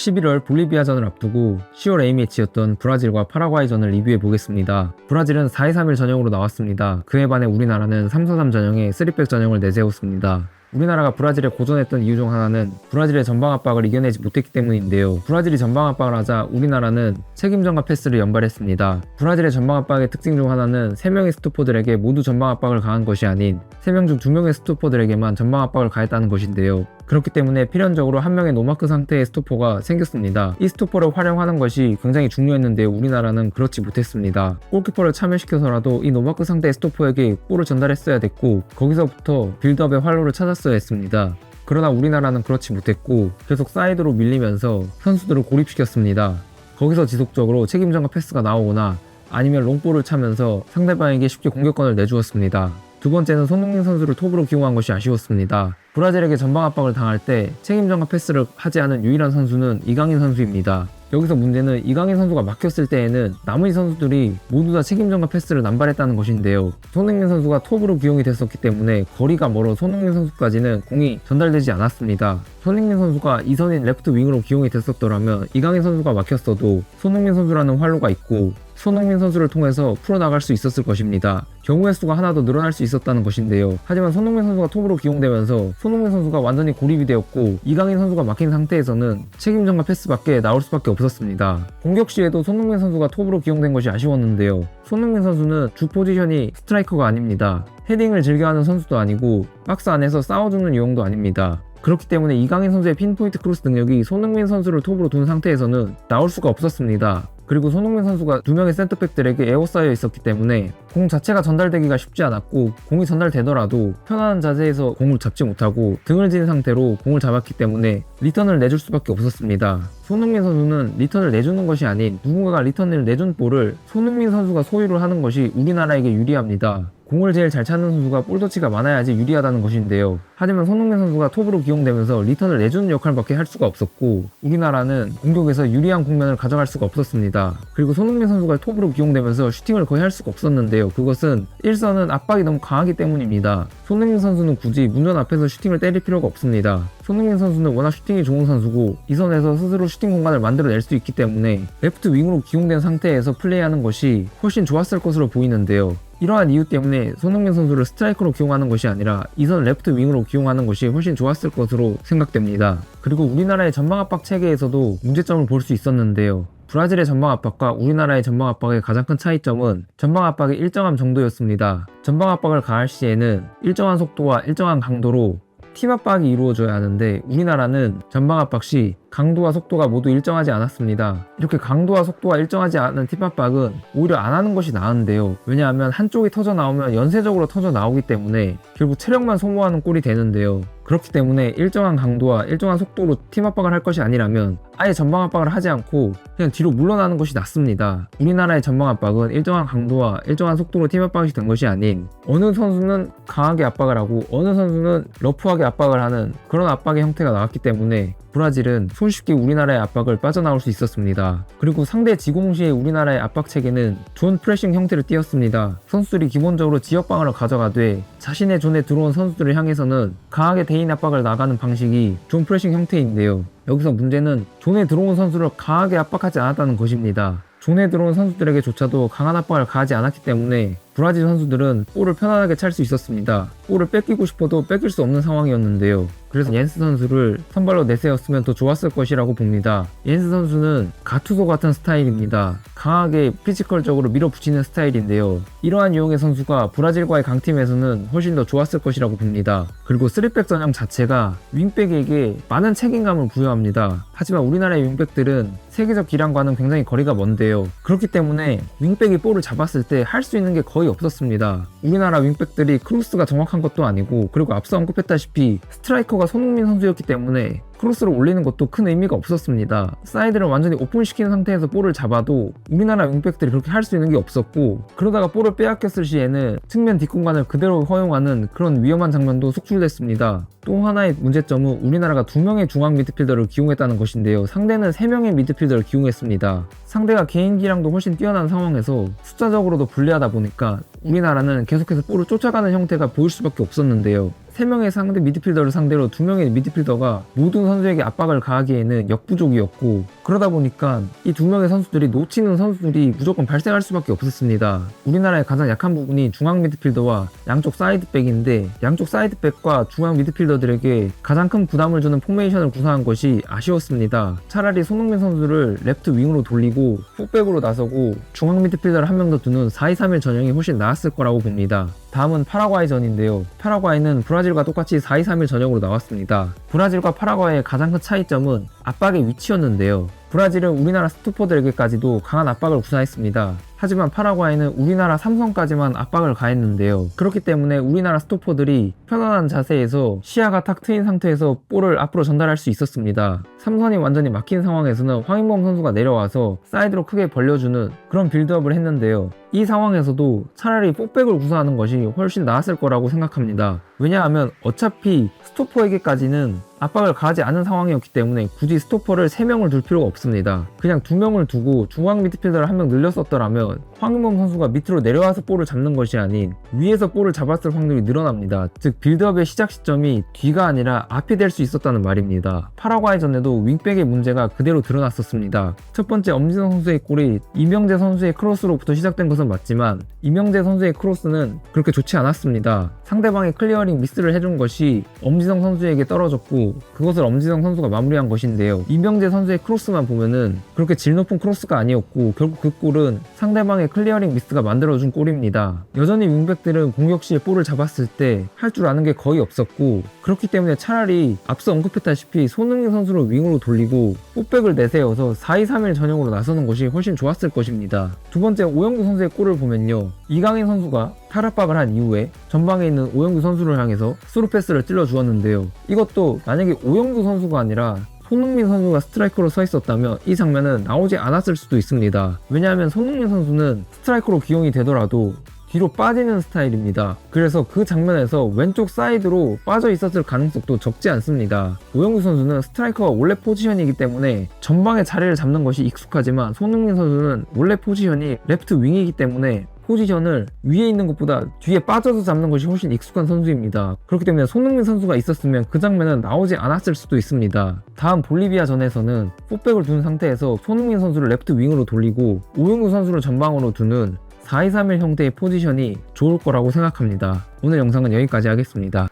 11월 볼리비아전을 앞두고 10월 A매치였던 브라질과 파라과이전을 리뷰해 보겠습니다. 브라질은 4-2-3-1 전형으로 나왔습니다. 그에 반해 우리나라는 3-4-3 전형에 3백 전형을 내세웠습니다. 우리나라가 브라질에 고전했던 이유 중 하나는 브라질의 전방 압박을 이겨내지 못했기 때문인데요. 브라질이 전방 압박을 하자 우리나라는 책임전과 패스를 연발했습니다. 브라질의 전방 압박의 특징 중 하나는 3명의 스토퍼들에게 모두 전방 압박을 가한 것이 아닌 3명 중 2명의 스토퍼들에게만 전방 압박을 가했다는 것인데요. 그렇기 때문에 필연적으로 한 명의 노마크 상태의 스토퍼가 생겼습니다. 이 스토퍼를 활용하는 것이 굉장히 중요했는데 우리나라는 그렇지 못했습니다. 골키퍼를 참여시켜서라도 이 노마크 상태의 스토퍼에게 볼을 전달했어야 됐고 거기서부터 빌드업의 활로를 찾았어야 했습니다. 그러나 우리나라는 그렇지 못했고 계속 사이드로 밀리면서 선수들을 고립시켰습니다. 거기서 지속적으로 책임전과 패스가 나오거나 아니면 롱볼을 차면서 상대방에게 쉽게 공격권을 내주었습니다. 두 번째는 손흥민 선수를 톱으로 기용한 것이 아쉬웠습니다. 브라질에게 전방 압박을 당할 때 책임전과 패스를 하지 않은 유일한 선수는 이강인 선수입니다. 여기서 문제는 이강인 선수가 막혔을 때에는 나머지 선수들이 모두 다 책임전과 패스를 남발했다는 것인데요. 손흥민 선수가 톱으로 기용이 됐었기 때문에 거리가 멀어 손흥민 선수까지는 공이 전달되지 않았습니다. 손흥민 선수가 이선인 레프트 윙으로 기용이 됐었더라면 이강인 선수가 막혔어도 손흥민 선수라는 활로가 있고 손흥민 선수를 통해서 풀어나갈 수 있었을 것입니다. 경우의 수가 하나 더 늘어날 수 있었다는 것인데요. 하지만 손흥민 선수가 톱으로 기용되면서 손흥민 선수가 완전히 고립이 되었고 이강인 선수가 막힌 상태에서는 책임전과 패스밖에 나올 수밖에 없었습니다. 공격 시에도 손흥민 선수가 톱으로 기용된 것이 아쉬웠는데요. 손흥민 선수는 주 포지션이 스트라이커가 아닙니다. 헤딩을 즐겨하는 선수도 아니고 박스 안에서 싸워주는 유형도 아닙니다. 그렇기 때문에 이강인 선수의 핀포인트 크로스 능력이 손흥민 선수를 톱으로 둔 상태에서는 나올 수가 없었습니다. 그리고 손흥민 선수가 두 명의 센터백들에게 에워싸여 있었기 때문에 공 자체가 전달되기가 쉽지 않았고 공이 전달되더라도 편안한 자세에서 공을 잡지 못하고 등을 진 상태로 공을 잡았기 때문에 리턴을 내줄 수밖에 없었습니다. 손흥민 선수는 리턴을 내주는 것이 아닌 누군가가 리턴을 내준 볼을 손흥민 선수가 소유를 하는 것이 우리나라에게 유리합니다. 공을 제일 잘 찾는 선수가 볼터치가 많아야지 유리하다는 것인데요. 하지만 손흥민 선수가 톱으로 기용되면서 리턴을 내주는 역할밖에 할 수가 없었고 우리나라는 공격에서 유리한 국면을 가져갈 수가 없었습니다. 그리고 손흥민 선수가 톱으로 기용되면서 슈팅을 거의 할 수가 없었는데요. 그것은 1선은 압박이 너무 강하기 때문입니다. 손흥민 선수는 굳이 문전 앞에서 슈팅을 때릴 필요가 없습니다. 손흥민 선수는 워낙 슈팅이 좋은 선수고 이 선에서 스스로 슈팅 공간을 만들어낼 수 있기 때문에 레프트 윙으로 기용된 상태에서 플레이하는 것이 훨씬 좋았을 것으로 보이는데요. 이러한 이유 때문에 손흥민 선수를 스트라이커로 기용하는 것이 아니라 이선 레프트 윙으로 기용하는 것이 훨씬 좋았을 것으로 생각됩니다. 그리고 우리나라의 전방 압박 체계에서도 문제점을 볼 수 있었는데요. 브라질의 전방 압박과 우리나라의 전방 압박의 가장 큰 차이점은 전방 압박의 일정함 정도였습니다. 전방 압박을 가할 시에는 일정한 속도와 일정한 강도로 팀 압박이 이루어져야 하는데 우리나라는 전방 압박 시 강도와 속도가 모두 일정하지 않았습니다. 이렇게 강도와 속도가 일정하지 않은 팀 압박은 오히려 안 하는 것이 나은데요. 왜냐하면 한쪽이 터져 나오면 연쇄적으로 터져 나오기 때문에 결국 체력만 소모하는 꼴이 되는데요. 그렇기 때문에 일정한 강도와 일정한 속도로 팀 압박을 할 것이 아니라면 아예 전방 압박을 하지 않고 그냥 뒤로 물러나는 것이 낫습니다. 우리나라의 전방 압박은 일정한 강도와 일정한 속도로 팀 압박이 된 것이 아닌 어느 선수는 강하게 압박을 하고 어느 선수는 러프하게 압박을 하는 그런 압박의 형태가 나왔기 때문에 브라질은 손쉽게 우리나라의 압박을 빠져나올 수 있었습니다. 그리고 상대 지공 시에 우리나라의 압박 체계는 존 프레싱 형태를 띄었습니다. 선수들이 기본적으로 지역방어를 가져가되 자신의 존에 들어온 선수들을 향해서는 강하게 대인 압박을 나가는 방식이 존 프레싱 형태인데요. 여기서 문제는 존에 들어온 선수를 강하게 압박하지 않았다는 것입니다. 존에 들어온 선수들에게조차도 강한 압박을 가하지 않았기 때문에 브라질 선수들은 볼을 편안하게 찰 수 있었습니다. 볼을 뺏기고 싶어도 뺏길 수 없는 상황이었는데요. 그래서 옌스 선수를 선발로 내세웠으면 더 좋았을 것이라고 봅니다. 옌스 선수는 가투소 같은 스타일입니다. 강하게 피지컬적으로 밀어붙이는 스타일인데요. 이러한 유형의 선수가 브라질과의 강팀에서는 훨씬 더 좋았을 것이라고 봅니다. 그리고 3백 전형 자체가 윙백에게 많은 책임감을 부여합니다. 하지만 우리나라의 윙백들은 세계적 기량과는 굉장히 거리가 먼데요. 그렇기 때문에 윙백이 볼을 잡았을 때 할 수 있는 게 거의 없었습니다. 우리나라 윙백들이 크로스가 정확한 것도 아니고 그리고 앞서 언급했다시피 스트라이커가 손흥민 선수였기 때문에 크로스를 올리는 것도 큰 의미가 없었습니다. 사이드를 완전히 오픈시킨 상태에서 볼을 잡아도 우리나라 윙백들이 그렇게 할 수 있는 게 없었고 그러다가 볼을 빼앗겼을 시에는 측면 뒷공간을 그대로 허용하는 그런 위험한 장면도 속출됐습니다. 또 하나의 문제점은 우리나라가 두 명의 중앙 미드필더를 기용했다는 것인데요. 상대는 세 명의 미드필더를 기용했습니다. 상대가 개인 기량도 훨씬 뛰어난 상황에서 숫자적으로도 불리하다 보니까 우리나라는 계속해서 볼을 쫓아가는 형태가 보일 수밖에 없었는데요. 3명의 상대 미드필더를 상대로 2명의 미드필더가 모든 선수에게 압박을 가하기에는 역부족이었고 그러다 보니까 이 두 명의 선수들이 놓치는 선수들이 무조건 발생할 수밖에 없었습니다. 우리나라의 가장 약한 부분이 중앙 미드필더와 양쪽 사이드백인데 양쪽 사이드백과 중앙 미드필더들에게 가장 큰 부담을 주는 포메이션을 구사한 것이 아쉬웠습니다. 차라리 손흥민 선수를 레프트 윙으로 돌리고 훅백으로 나서고 중앙 미드필더를 한 명 더 두는 4-2-3-1 전형이 훨씬 나았을 거라고 봅니다. 다음은 파라과이전인데요. 파라과이는 브라질과 똑같이 4-2-3-1 전형으로 나왔습니다. 브라질과 파라과이의 가장 큰 차이점은 압박의 위치였는데요. 브라질은 우리나라 스토퍼들에게까지도 강한 압박을 구사했습니다. 하지만 파라과이는 우리나라 삼성까지만 압박을 가했는데요. 그렇기 때문에 우리나라 스토퍼들이 편안한 자세에서 시야가 탁 트인 상태에서 볼을 앞으로 전달할 수 있었습니다. 삼선이 완전히 막힌 상황에서는 황인범 선수가 내려와서 사이드로 크게 벌려주는 그런 빌드업을 했는데요. 이 상황에서도 차라리 폭백을 구사하는 것이 훨씬 나았을 거라고 생각합니다. 왜냐하면 어차피 스토퍼에게까지는 압박을 가하지 않은 상황이었기 때문에 굳이 스토퍼를 3명을 둘 필요가 없습니다. 그냥 2명을 두고 중앙 미드필더를 한 명 늘렸었더라면 황인범 선수가 밑으로 내려와서 볼을 잡는 것이 아닌 위에서 볼을 잡았을 확률이 늘어납니다. 즉 빌드업의 시작 시점이 뒤가 아니라 앞이 될 수 있었다는 말입니다. 파라과이전에도 윙백의 문제가 그대로 드러났었습니다. 첫 번째 엄지성 선수의 골이 이명재 선수의 크로스로부터 시작된 것은 맞지만 이명재 선수의 크로스는 그렇게 좋지 않았습니다. 상대방의 클리어링 미스를 해준 것이 엄지성 선수에게 떨어졌고 그것을 엄지성 선수가 마무리한 것인데요. 이명재 선수의 크로스만 보면은 그렇게 질 높은 크로스가 아니었고 결국 그 골은 상대방의 클리어링 미스가 만들어준 골입니다. 여전히 윙백들은 공격 시에 볼을 잡았을 때 할 줄 아는 게 거의 없었고 그렇기 때문에 차라리 앞서 언급했다시피 손흥민 선수를 윙으로 돌리고 풋백을 내세워서 4-2-3-1 전형으로 나서는 것이 훨씬 좋았을 것입니다. 두 번째 오영규 선수의 골을 보면요. 이강인 선수가 탈압박을 한 이후에 전방에 있는 오영규 선수를 향해서 스루 패스를 찔러 주었는데요. 이것도 만약에 오영규 선수가 아니라 손흥민 선수가 스트라이커로 서 있었다면 이 장면은 나오지 않았을 수도 있습니다. 왜냐하면 손흥민 선수는 스트라이커로 기용이 되더라도 뒤로 빠지는 스타일입니다. 그래서 그 장면에서 왼쪽 사이드로 빠져 있었을 가능성도 적지 않습니다. 오영규 선수는 스트라이커가 원래 포지션이기 때문에 전방에 자리를 잡는 것이 익숙하지만 손흥민 선수는 원래 포지션이 레프트 윙이기 때문에 포지션을 위에 있는 것보다 뒤에 빠져서 잡는 것이 훨씬 익숙한 선수입니다. 그렇기 때문에 손흥민 선수가 있었으면 그 장면은 나오지 않았을 수도 있습니다. 다음 볼리비아 전에서는 포백을 둔 상태에서 손흥민 선수를 레프트 윙으로 돌리고 오영규 선수를 전방으로 두는 4-2-3-1 형태의 포지션이 좋을 거라고 생각합니다. 오늘 영상은 여기까지 하겠습니다.